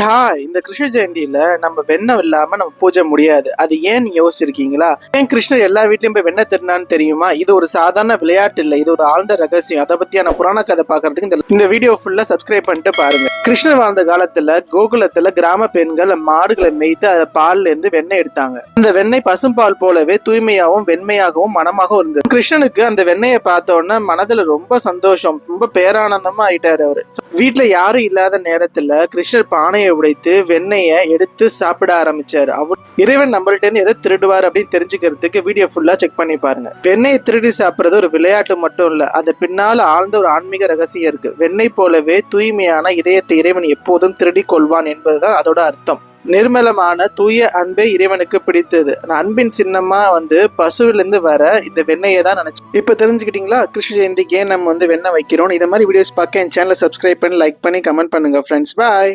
ஹா இந்த கிருஷ்ண ஜெயந்தியில நம்ம வெண்ணெய் இல்லாம நம்ம பூஜை முடியாது. அது ஏன் நீங்க யோசிச்சிருக்கீங்களா? ஏன் கிருஷ்ணர் எல்லா வீட்லயும் போய் வெண்ணெய் திருநான்னு தெரியுமா? இது ஒரு சாதாரண விளையாட்டு இல்ல. இது ஒரு ஆழ்ந்த ரகசியம். அதை பத்தியான புராண கதை பாக்குறதுக்கு இந்த இந்த வீடியோ ஃபுல்லா சப்ஸ்கிரைப் பண்ணிட்டு பாருங்க. கிருஷ்ணர் வாழ்ந்த காலத்துல கோகுலத்துல கிராம பெண்கள் மாடுகளை மேய்த்து அதை பால்ல இருந்து வெண்ணெய் எடுத்தாங்க. அந்த வெண்ணெய் பசும்பால் போலவே தூய்மையாகவும் வெண்மையாகவும் மனமாகவும் இருந்தது. கிருஷ்ணனுக்கு அந்த வெண்ணெயை பார்த்த உடனே மனதுல ரொம்ப சந்தோஷம். ரொம்ப பேரானந்தமா ஆயிட்டாரு அவரு. வீட்டுல யாரும் இல்லாத நேரத்துல கிருஷ்ணர் பானையை உடைத்து வெண்ணெயை எடுத்து சாப்பிட ஆரம்பிச்சாரு. அவர் இறைவன் நம்மள்ட்ட இருந்து எதை திருடுவார் அப்படின்னு தெரிஞ்சுக்கிறதுக்கு வீடியோ ஃபுல்லா செக் பண்ணி பாருங்க. வெண்ணையை திருடி சாப்பிடுறது ஒரு விளையாட்டு மட்டும் இல்ல அது பின்னால ஆழ்ந்த ஒரு ஆன்மீக ரகசியம் இருக்கு. வெண்ணெய் போலவே தூய்மையான இதயத்தை இறைவன் எப்போதும் திருடி கொள்வான் என்பதுதான் அதோட அர்த்தம். நிர்மலமான தூய அன்பே இறைவனுக்கு பிடித்தது. அந்த அன்பின் சின்னமா வந்து பசுவிலிருந்து வர இந்த வெண்ணையை தான் நினைச்சு இப்போ தெரிஞ்சுக்கிட்டீங்களா? கிருஷ்ண ஜெயந்திக்கு ஏன் நம்ம வந்து வெண்ணெய் வைக்கிறோம் இந்த மாதிரி வீடியோஸ் பார்க்க என் சேனலை சப்ஸ்கிரைப் பண்ணி லைக் பண்ணி கமெண்ட் பண்ணுங்க ஃப்ரெண்ட்ஸ் பாய்